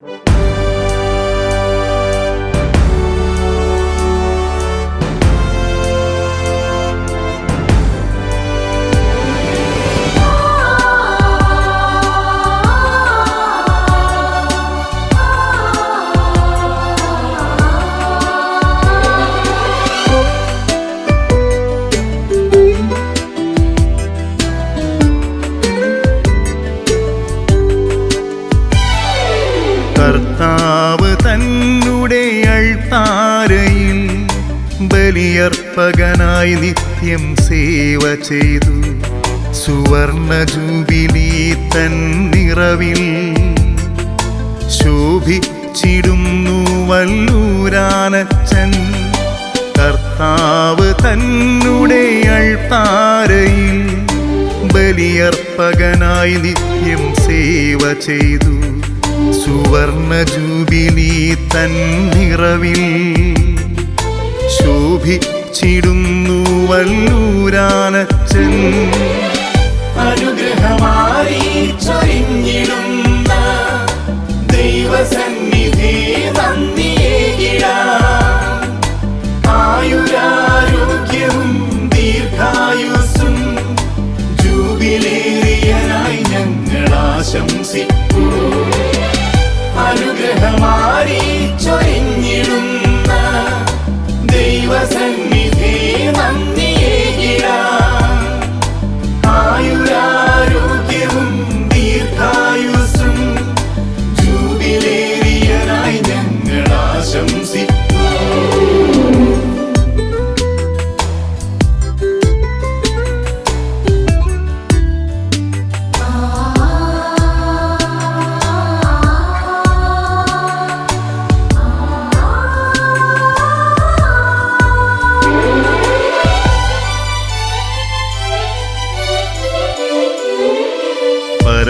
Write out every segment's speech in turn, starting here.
കർത്താവ് ബലിയർപ്പകനായി നിത്യം സേവ ചെയ്തു. സുവർണ ജൂബിലി തൻ നിറവിൽ ശോഭിച്ചിടുന്നു വല്ലൂരാനച്ചൻ. കർത്താവ് തന്നെ അൾത്താരയിൽ ബലിയർപ്പകനായി നിത്യം സേവ ചെയ്തു. സുവർണ ജൂബിലി തൻ നിറവിൽ ശോഭിച്ചിടുന്നു വല്ലൂരാനച്ചൻ അനുഗ്രഹമായി ചൊരിഞ്ഞിടുന്ന ദൈവസന്നിധി ആയുരാരോഗ്യവും ദീർഘായുസ്സും ജൂബിലേറിയനായി ഞങ്ങൾ ആശംസിക്കൂ അനുഗ്രഹമായി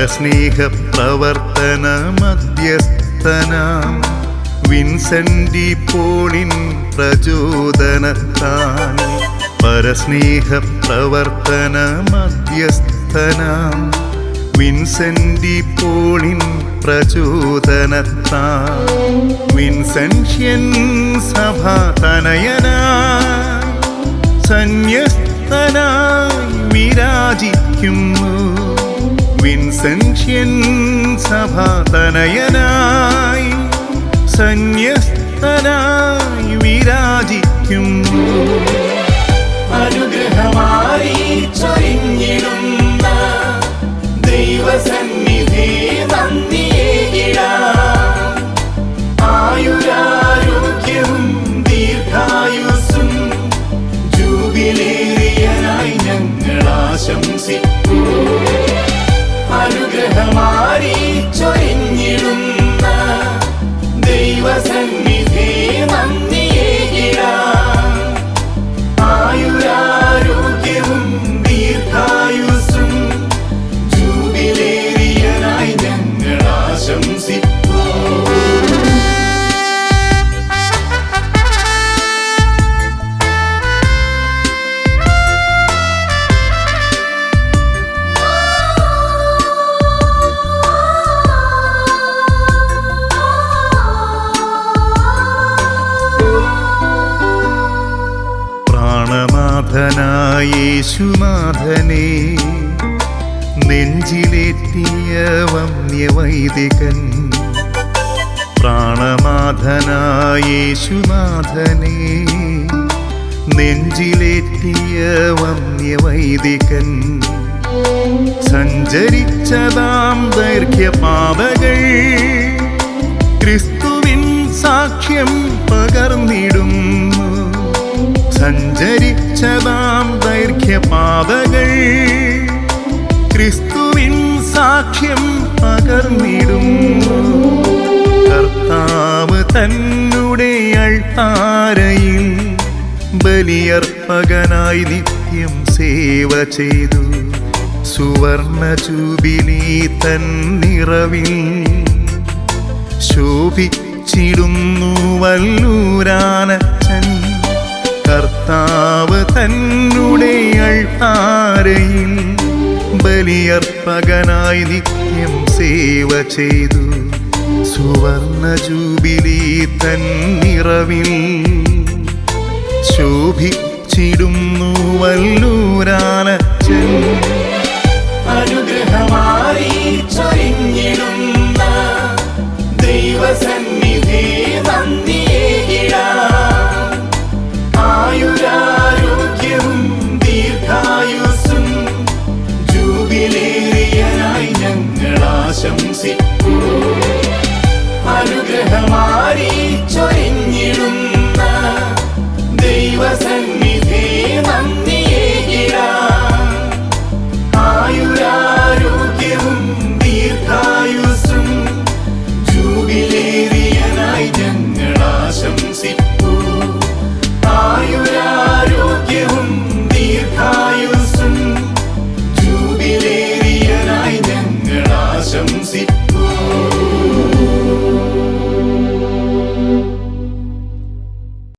പരസ്നേഹ പ്രവർത്തന മധ്യസ്ഥനാം വിൻസെന്റി പോളിൻ പ്രചോദനത്താൽ പരസ്നേഹപ്രവർത്തന മധ്യസ്ഥനാം വിൻസെന്റി പോളിൻ പ്രചോദനത്താൽ വിൻസെൻഷ്യൻ സഭ തനയന സന്യസ്തനായി വിരാജിക്കുന്നു വിൻസെൻഷ്യൻ സഭാതനയനായി സന്യസ്തനായി വിരാജിക്കുന്നു യേശുനാഥനെ നെഞ്ചിലേറ്റിയ വന്യവൈദികൻ പ്രാണനാഥനായേശുനാഥനെ നെഞ്ചിലേറ്റിയ വന്യവൈദികൻ സഞ്ചരിച്ചതാം ദൈർഘ്യപാതകൾ ക്രിസ്തുവിൻ സാക്ഷ്യം പകർന്നിടുന്നു. സഞ്ചരിച്ചതാം ദൈർഘ്യപാതകൾ. ക്രിസ്തുവിൻ സാക്ഷ്യം പകർന്നിടും കർത്താവ് തന്നെ അൾത്താരയിൽ ബലിയർപ്പകനായി നിത്യം സേവ ചെയ്തു. സുവർണ ജൂബിലി തൻ നിറവിൽ ശോഭിച്ചിടുന്നു. വല്ലൂരാനച്ചൻ കർത്താവ് തന്നെ അൾത്താരയിൽ ബലിയർപ്പകനായി നിത്യം സേവ ചെയ്തു. സുവർണ ജൂബിലി തന്നിറവിൽ ശോഭിച്ചിടുന്നു വല്ലോ ചൊരിഞ്ഞിടുന്ന ദൈവസൻ